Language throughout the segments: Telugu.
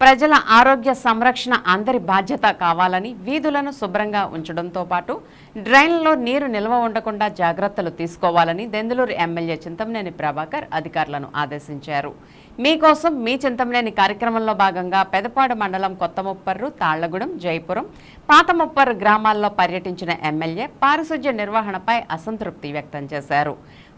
ప్రజల ఆరోగ్య సంరక్షణ అందరి బాధ్యత కావాలని వీధులను శుభ్రంగా ఉంచడంతో పాటు డ్రైన్లలో నీరు నిల్వ ఉండకుండా జాగ్రత్తలు తీసుకోవాలని దెందులూరు ఎమ్మెల్యే చింతమనేని ప్రభాకర్ అధికారులను ఆదేశించారు. మీకోసం మీ చింతంలేని కార్యక్రమంలో భాగంగా పెదపాడు మండలం కొత్తముప్పర్రు తాళ్ళగూడెం జైపురం పాత ముప్పర్రు గ్రామాల్లో పర్యటించిన ఎమ్మెల్యే పారిశుధ్య నిర్వహణపై అసంతృప్తి వ్యక్తం చేశారు.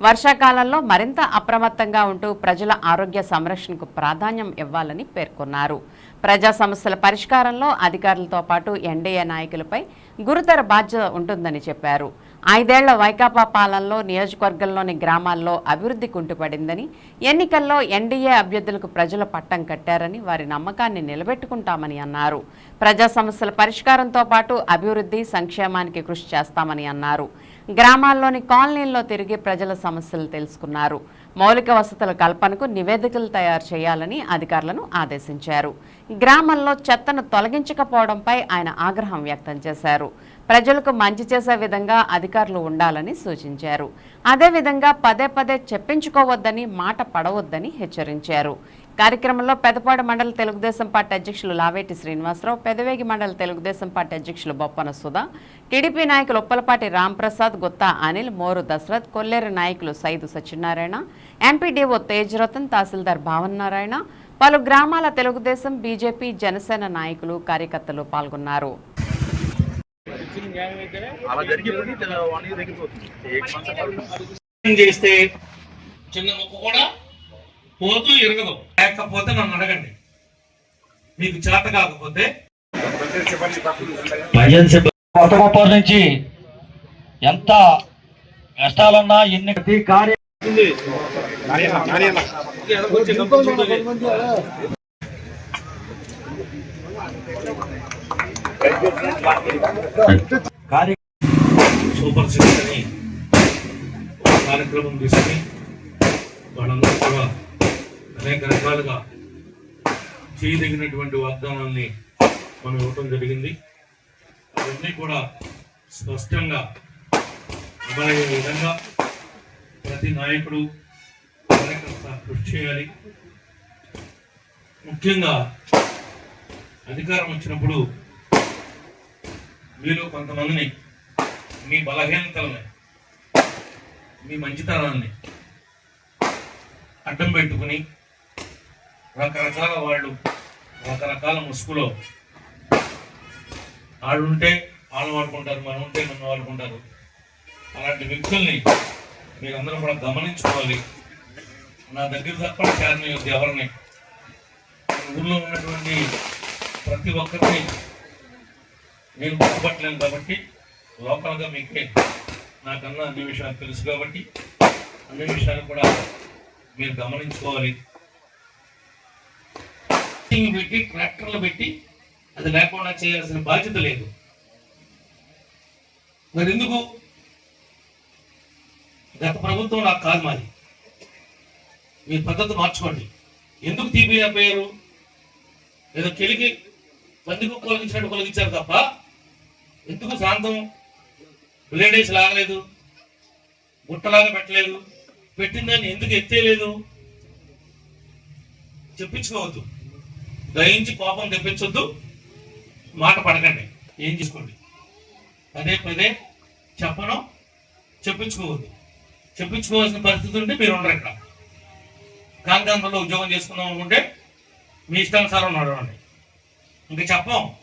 వర్షాకాలంలో మరింత అప్రమత్తంగా ఉంటూ ప్రజల ఆరోగ్య సంరక్షణకు ప్రాధాన్యం ఇవ్వాలని పేర్కొన్నారు. ప్రజా సమస్యల పరిష్కారంలో అధికారులతో పాటు ఎన్డీఏ నాయకులపై గురుతర బాధ్యత ఉంటుందని చెప్పారు. ఐదేళ్ళ వైకాపా పాలనలో నియోజకవర్గంలోని గ్రామాల్లో అభివృద్ధి కుంటుపడిందని ఎన్నికల్లో ఎన్డీఏ అభ్యర్థులకు ప్రజలు పట్టం కట్టారని వారి నమ్మకాన్ని నిలబెట్టుకుంటామని అన్నారు. ప్రజా సమస్యల పరిష్కారంతో పాటు అభివృద్ధి సంక్షేమానికి కృషి చేస్తామని అన్నారు. గ్రామాల్లోని కాలనీల్లో తిరిగి ప్రజల సమస్యలు తెలుసుకున్నారు. మౌలిక వసతుల కల్పనకు నివేదికలు తయారు చేయాలని అధికారులను ఆదేశించారు. గ్రామంలో చెత్తను తొలగించకపోవడంపై ఆయన ఆగ్రహం వ్యక్తం చేశారు. ప్రజలకు మంచి చేసే విధంగా అధికారులు ఉండాలని సూచించారు. అదేవిధంగా పదే పదే చెప్పించుకోవద్దని మాట పడవద్దని హెచ్చరించారు. కార్యక్రమంలో పెదపాడు మండల తెలుగుదేశం పార్టీ అధ్యక్షులు లావేటి శ్రీనివాసరావు పెదవేగి మండల తెలుగుదేశం పార్టీ అధ్యక్షులు బొప్పన సుధా టీడీపీ నాయకులు ఉప్పలపాటి రాంప్రసాద్ గుత్తా అనిల్ మోరు దశరథ్ కొల్లేరు నాయకులు సైదు సత్యనారాయణ ఎంపీడీఓ తేజ్రతన్ తహసీల్దార్ భావన్ నారాయణ పలు గ్రామాల తెలుగుదేశం బీజేపీ జనసేన నాయకులు కార్యకర్తలు పాల్గొన్నారు చేస్తే చిన్న ముక్క కూడా పోతూ ఇరగదు. లేకపోతే నన్ను అడగండి. మీకు చేత కాకపోతే నుంచి ఎంత కష్టాలున్నా ఎన్ని సూపర్ సిక్స్ అని కార్యక్రమం తీసుకుని వాళ్ళందరూ కూడా అనేక రకాలుగా చేయదగినటువంటి వాగ్దానాల్ని మనం ఇవ్వటం జరిగింది. అవన్నీ కూడా స్పష్టంగా అమలయ్యే విధంగా ప్రతి నాయకుడు కార్యకర్త కృషి చేయాలి. ముఖ్యంగా అధికారం వచ్చినప్పుడు మీరు కొంతమందిని మీ బలహీనతలని మీ మంచితనాన్ని అడ్డం పెట్టుకుని రకరకాల వాళ్ళు రకరకాల ముసుగులో ఆడుంటే వాళ్ళు వాడుకుంటారు మనం ఉంటే మనం వాడుకుంటారు అలాంటి వ్యక్తుల్ని మీరందరూ కూడా గమనించుకోవాలి. నా దగ్గర తప్ప చేరని ఎవరిని? ఊళ్ళో ఉన్నటువంటి ప్రతి ఒక్కరిని నేను గుర్తుపట్టలేను కాబట్టి లోకల్గా మీకే నాకన్నా అన్ని విషయాలు తెలుసు కాబట్టి అన్ని విషయాలు కూడా మీరు గమనించుకోవాలి. మీటింగ్ పెట్టి ట్రాక్టర్లు పెట్టి అది లేకుండా చేయాల్సిన బాధ్యత లేదు. మరి ఎందుకు గత ప్రభుత్వం నాకు కాదు మాది. మీ పద్ధతి మార్చుకోండి. ఎందుకు తీపిపోయారు ఏదో కెలికి పందికు కొలగించినట్టు కొలగించారు తప్ప ఎందుకు శాంతం బ్లేడేస్ లాగలేదు? గుట్టలాగా పెట్టలేదు? పెట్టిందని ఎందుకు ఎత్తేయలేదు చెప్పించుకోవద్దు. దయించి కోపం తెప్పించొద్దు. మాట పడకండి. ఏం చేసుకోండి? పదే పదే చెప్పను చెప్పించుకోవద్దు. చెప్పించుకోవాల్సిన పరిస్థితి ఉంటే మీరు ఉండరు ఇక్కడ. కాంకాంతంలో ఉద్యోగం చేసుకుందాం అనుకుంటే మీ ఇష్టానుసారం నడవండి. ఇంకా చెప్పం.